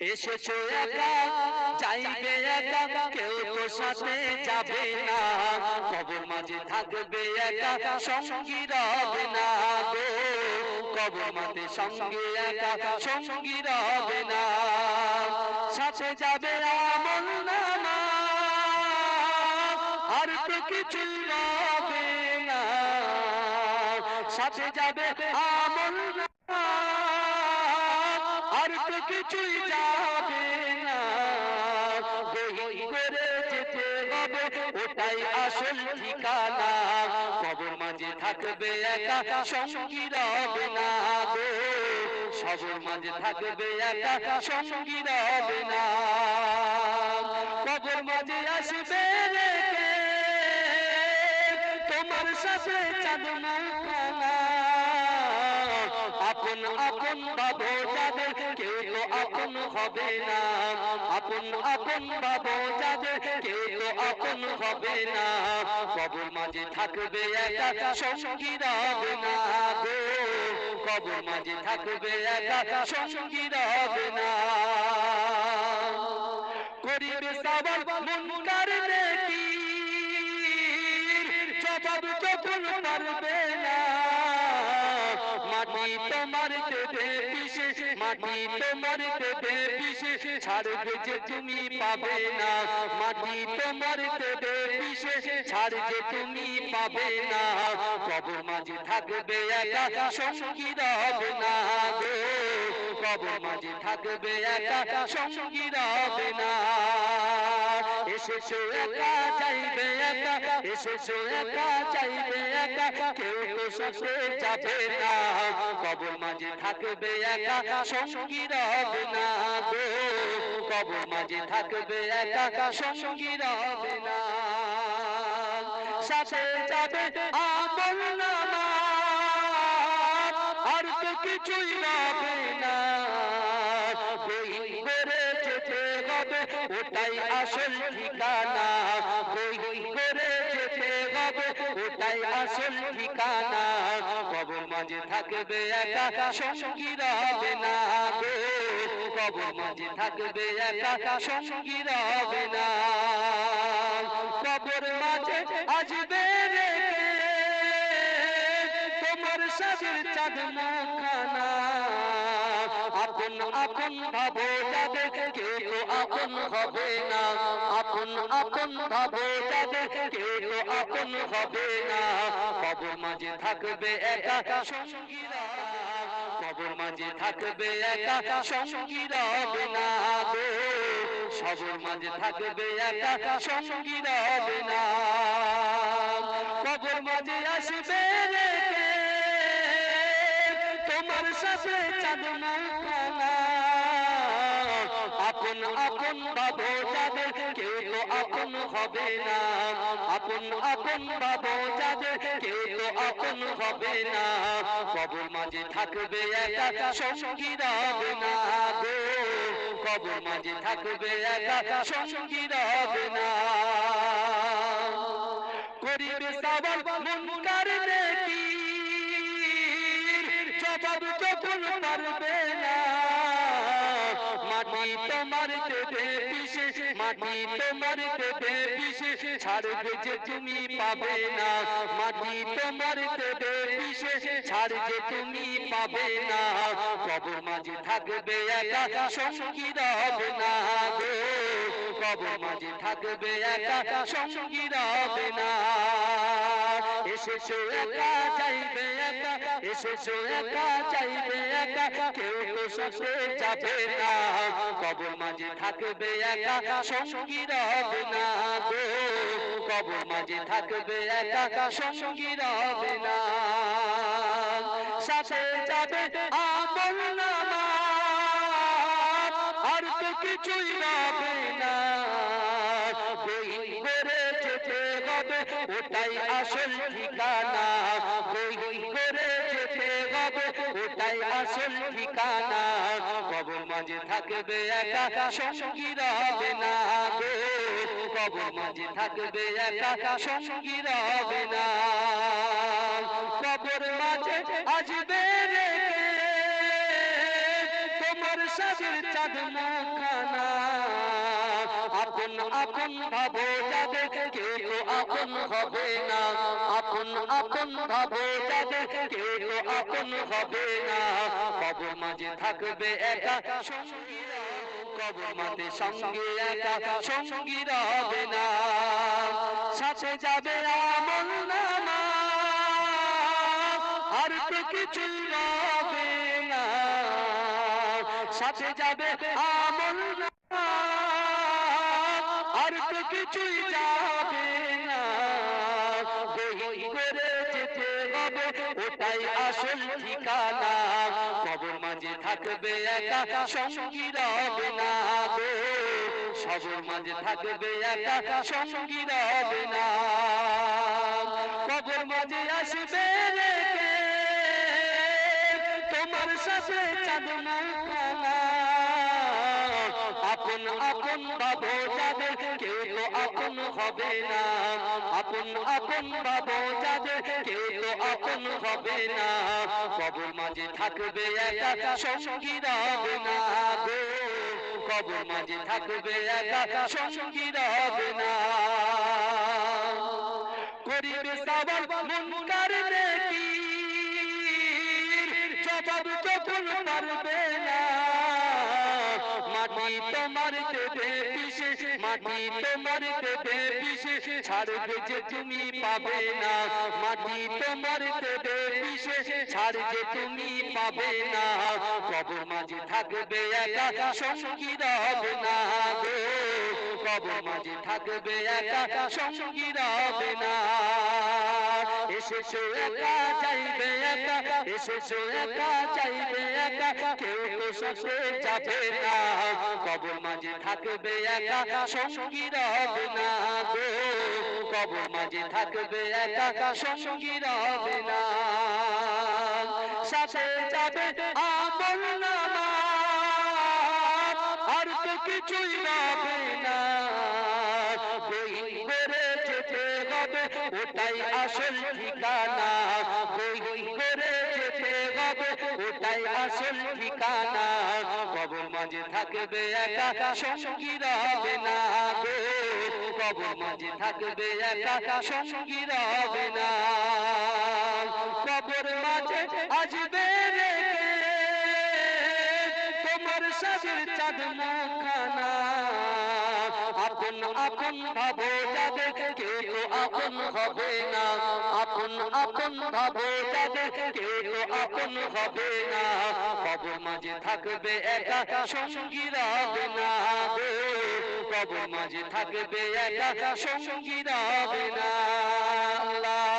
এসেছ একা চাইবে একা কেউ তো সাথে যাবে না। কবর মাঝে থাকবে একা সঙ্গী রবে না গো। কবর মাঝে সঙ্গে একা সঙ্গী রবে না। সাথে যাবে আমল নামা আর তো কিছু রবে না। সাথে যাবে আমল কিছুই যাবে না। করে যেতে হবে ওটাই আসল ঠিকানা। কবর মাঝে থাকবে একা সঙ্গী রবে না গো। সবর মাঝে থাকবে একা সঙ্গী রবে না। কবর মাঝে আসবে তোমার সাথে চাঁদ মুখানা আপন আপন ভাবো যাদের আপন হবে না। আপন আপন ভাবো যাদের কেউ তো আপন হবে না। কবর মাঝে থাকবে একা সঙ্গী রবে না গো। কবর মাঝে থাকবে একা সঙ্গী রবে না করিবে সবার মুনকার নেকি জবাব যখন পারবে না। মাটি তোমার মাটি তোমার দেবে পিছে ছাড়বে যে তুমি পাবে না। মাটি তোমার দেবে পিছে ছাড় যে তুমি পাবে না। কবর মাঝে থাকবে একা, সঙ্গী রব না গো। কবর মাঝে থাকবে একা সঙ্গী রবে না এসেছ একা যাইবে একা, এসেছ একা যাইবে একা, কেউ তো যাবে না। মাঝে থাকবে একা সঙ্গী রবে না মাঝে থাকবে একা সঙ্গী রবে না সাথে যাবে আমল নামা, আর তো কিছুই রবে না বই করে যেতে হবে ওটাই আসল ঠিকানা বই করে যেতে হবে ওটাই আসল ঠিকানা, কবর মাঝে থাকবে একা, সঙ্গী রবে না গো। মাঝে থাকবে একা, সঙ্গী রবে না। কবর মাঝে আসবে তোমার সাজের চাঁদ মুখানা আপন আপন ভাবো যাদের কেউ আপন হবে না। আপন আপন ভাবো যাদের কেউ আপন হবে না। কবর মাঝে থাকবে একা সঙ্গীরা। কবর মাঝে থাকবে একা সঙ্গী রবে না সবর মাঝে থাকবে একা সঙ্গী রবে না মাঝে আসবে তোমার সাথে চাঁদ মুখানা আপন আপন ভাবো যাদের, কেউ তো আপন হবে না। আপন আপন ভাবো যাদের, কেউ তো আপন হবে না। কবর মাঝে থাকবে একা, সঙ্গী রবে না গো। কবর মাঝে থাকবে একা, সঙ্গী রবে না। করিবে সবার মুনকার নেকি জবাব যখন পারবে না মাটি তোমার দেবে বিশেষ ছাড়বে যে তুমি পাবে না মাটি তোমার দেবে পিছে ছাড় যে তুমি পাবে না কবর মাঝে থাকবে একা, সঙ্গী রবে না গো। কবর মাঝে থাকবে একা, সঙ্গী রবে না এসেছ একা যাইবে একা, এসেছ একা যাইবে একা, কেউ তো সাথে যাবে না। কবর মাঝে থাকবে একা, সঙ্গী রবে না গো। কবর মাঝে থাকবে একা সঙ্গী রবে না সাথে যাবে আমল নামা আর তো কিছুই রবে না বই করে যেতে হবে ওটাই আসল ঠিকানা বই করে যেতে হবে ওটাই আসল ঠিকানা? কবর মাঝে থাকবে একা, সঙ্গী রবে না গো। মাঝে থাকবে একা, সঙ্গী রবে না। কবর মাঝে আসবে রেখে তোমার সাজের চাঁদ মুখানা। আপন আপন ভাবো যাদের কেউ আপন হবে না। আপন আপন ভাবো যাদের কেউ আপন হবে না। কবর মাঝে থাকবে একা, সঙ্গীরা মাঝে সঙ্গে একা, সঙ্গীরা হবে না। সাথে যাবে আমল নামা, আর কিছু হবে না। সাথে যাবে আমল আর কিছুই যাবে না। ঠিকানা কবর মাঝে থাকবে একা, সঙ্গী রবে না সবর মাঝে থাকবে একা, সঙ্গী রবে না। কবর মাঝে আসবে তোমার সাথে চাঁদ মুখানা। আপন আপন ভাবো যাদের কেউ আপন হবে না। আপন আপন ভাবো যাদের কেউ তো আপন হবে না। কবর মাঝে থাকবে একা, সঙ্গী রবে না গো। কবর মাঝে থাকবে একা, সঙ্গী রবে না। করিবে সবার মুনকার নেকি। জবাব তোমার দেবে মাটি তোমার দেবে বিশেষ ছাড়বে যে তুমি পাবে না মাটি তোমার দেবে বিশেষ ছাড়বে তুমি পাবে না, কবর মাঝে থাকবে একা সঙ্গী রব না গো। কবর মাঝে থাকবে একা সঙ্গী রবে না এসেছ একা, যাইবে একা, এসেছ একা, যাইবে একা, কেউ তো সাথে যাবে না। কবর মাঝে থাকবে একা সঙ্গী রবে না গো। কবর মাঝে থাকবে একা সঙ্গী রবে না সাথে যাবে আমল তো কিছুই রবে না হবে ওটাই আসল ঠিকানা। বই করে যেতে হবে ওটাই আসল ঠিকানা। কবর মাঝে থাকবে একা না গো কবর মাঝে থাকবে একা না কবর মাঝে সাজের চাঁদ মুখানা হবে না। থাকবে একা সঙ্গী রবে না কবর মাঝে থাকবে একা সঙ্গী রবে না আল্লাহ